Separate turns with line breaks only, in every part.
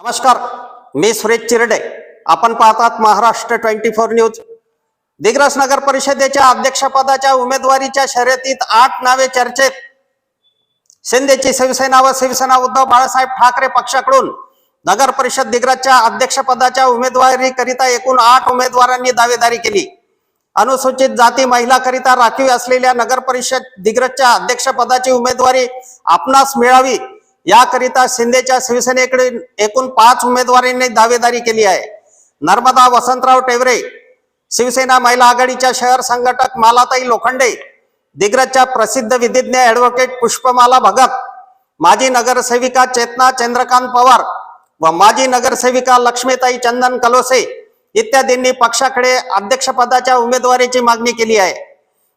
नमस्कार मी सुरेश चिरडे. आपण पाहतात Maharashtra twenty four news. Digras नगर परिषदेच्या अध्यक्षपदाच्या उमेदवारीच्या शर्यतीत आठ नावे चर्चेत. शिंदेची शिवसेना व शिवसेना उद्धव बाळासाहेब ठाकरे पक्षाकडून नगर परिषद दिग्रजच्या अध्यक्षपदाच्या उमेदवारीकरिता एकूण आठ उमेदवारांनी दावेदारी केली. अनुसूचित जाती महिलाकरिता राखीव असलेल्या नगर परिषद दिग्रजच्या अध्यक्षपदाची उमेदवारी आपणास मिळावी याकरिता शिंदेच्या शिवसेनेकडे एकूण पाच उमेदवारांनी दावेदारी केली आहे. नर्मदा वसंतराव टेवरे शिवसेना महिला आघाडीच्या शहर संघटक मालाताई लोखंडे दिग्रजच्या प्रसिद्ध विधिज्ञ ऍडव्होकेट पुष्पमाला भगत माजी नगरसेविका चेतना चंद्रकांत पवार व माजी नगरसेविका लक्ष्मीताई चंदन कलोसे इत्यादींनी पक्षाकडे अध्यक्षपदाच्या उमेदवारीची मागणी केली आहे.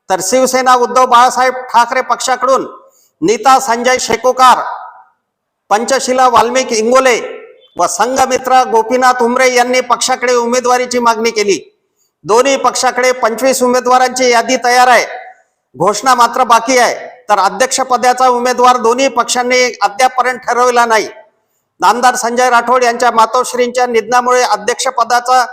तर शिवसेना उद्धव बाळासाहेब ठाकरे पक्षाकडून नीता संजय शेकोकार पंचशिला वाल्मिक इंगोले व संघमित्र गोपीनाथ उमरे यांनी पक्षाकडे उमेदवारीची मागणी केली. दोन्ही पक्षाकडे पंचवीस उमेदवारांची यादी तयार आहे. घोषणा मात्र बाकी आहे. तर अध्यक्षपदाचा उमेदवार दोन्ही पक्षांनी अद्यापर्यंत ठरवला नाही. नामदार संजय राठोड यांच्या मातोश्रींच्या निधनामुळे अध्यक्षपदाचा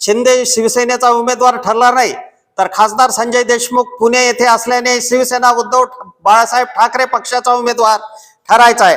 शिंदे शिवसेनेचा उमेदवार ठरला नाही. तर खासदार संजय देशमुख पुणे येथे असल्याने शिवसेना उद्धव बाळासाहेब ठाकरे पक्षाचा उमेदवार ठरायचा आहे.